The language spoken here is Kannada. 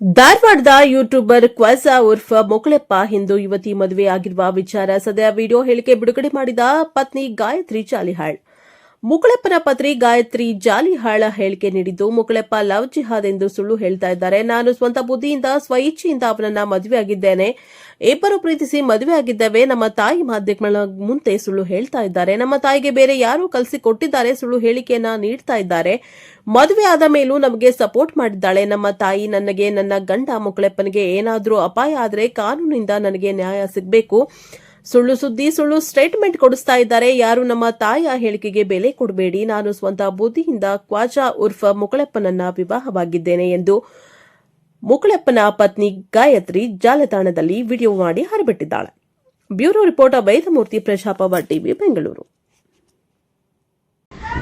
ಧಾರವಾಡದ ಯೂಟ್ಯೂಬರ್ ಕ್ವಾಸಾ ಉರ್ಫ ಮೊಕಳೆಪ್ಪ ಹಿಂದೂ ಯುವತಿ ಮದುವೆ ಆಗಿರುವ ವಿಚಾರ ಸದ್ಯ ವಿಡಿಯೋ ಹೇಳಿಕೆ ಬಿಡುಗಡೆ ಮಾಡಿದ ಪತ್ನಿ ಗಾಯತ್ರಿ ಜಾಲಿಹಾಳ್ ಮುಕಳೆಪ್ಪನ ಪತ್ರಿ ಗಾಯತ್ರಿ ಜಾಲಿಹಾಳ ಹೇಳಿಕೆ ನೀಡಿದ್ದು, ಮುಕುಳಪ್ಪ ಲವ್ ಜಿಹಾದ್ ಎಂದು ಸುಳ್ಳು ಹೇಳ್ತಾ ಇದ್ದಾರೆ. ನಾನು ಸ್ವಂತ ಬುದ್ಧಿಯಿಂದ, ಸ್ವಇಚ್ಛೆಯಿಂದ ಅವನನ್ನ ಮದುವೆಯಾಗಿದ್ದೇನೆ ಇಬ್ಬರು ಪ್ರೀತಿಸಿ ಮದುವೆಯಾಗಿದ್ದೇವೆ ನಮ್ಮ ತಾಯಿ ಮಾಧ್ಯಮಗಳ ಮುಂದೆ ಸುಳ್ಳು ಹೇಳ್ತಾ ಇದ್ದಾರೆ. ನಮ್ಮ ತಾಯಿಗೆ ಬೇರೆ ಯಾರು ಕಲಸಿ ಕೊಟ್ಟಿದ್ದಾರೆ ಸುಳ್ಳು ಹೇಳಿಕೆಯನ್ನ ನೀಡ್ತಾ ಇದ್ದಾರೆ. ಮದುವೆ ಆದ ಮೇಲೂ ನಮಗೆ ಸಪೋರ್ಟ್ ಮಾಡಿದ್ದಾಳೆ. ನಮ್ಮ ತಾಯಿ ನನಗೆ, ನನ್ನ ಗಂಡ ಮುಕುಳಪ್ಪನಿಗೆ ಏನಾದರೂ ಅಪಾಯ ಆದರೆ ಕಾನೂನಿಂದ ನನಗೆ ನ್ಯಾಯ ಸಿಗಬೇಕು. ಸುಳ್ಳು ಸುದ್ದಿ, ಸುಳ್ಳು ಸ್ಟೇಟ್ಮೆಂಟ್ ಕೊಡಿಸ್ತಾ ಇದ್ದಾರೆ. ಯಾರು ನಮ್ಮ ತಾಯಿಯ ಹೇಳಿಕೆಗೆ ಬೆಲೆ ಕೊಡಬೇಡಿ. ನಾನು ಸ್ವಂತ ಬುದ್ಧಿಯಿಂದ ಕ್ವಾಜಾ ಉರ್ಫ ಮುಕಳಪ್ಪನನ್ನ ವಿವಾಹವಾಗಿದ್ದೇನೆ ಎಂದು ಮುಕಳಪ್ಪನ ಪತ್ನಿ ಗಾಯತ್ರಿ ಜಾಲತಾಣದಲ್ಲಿ ವಿಡಿಯೋ ಮಾಡಿ ಹರಿಬಿಟ್ಟಿದ್ದಾಳೆ. ಬ್ಯೂರೋ ರಿಪೋರ್ಟರ್ ವೈದಮೂರ್ತಿ ಪ್ರಜಾಪವ ಟಿವಿ, ಬೆಂಗಳೂರು.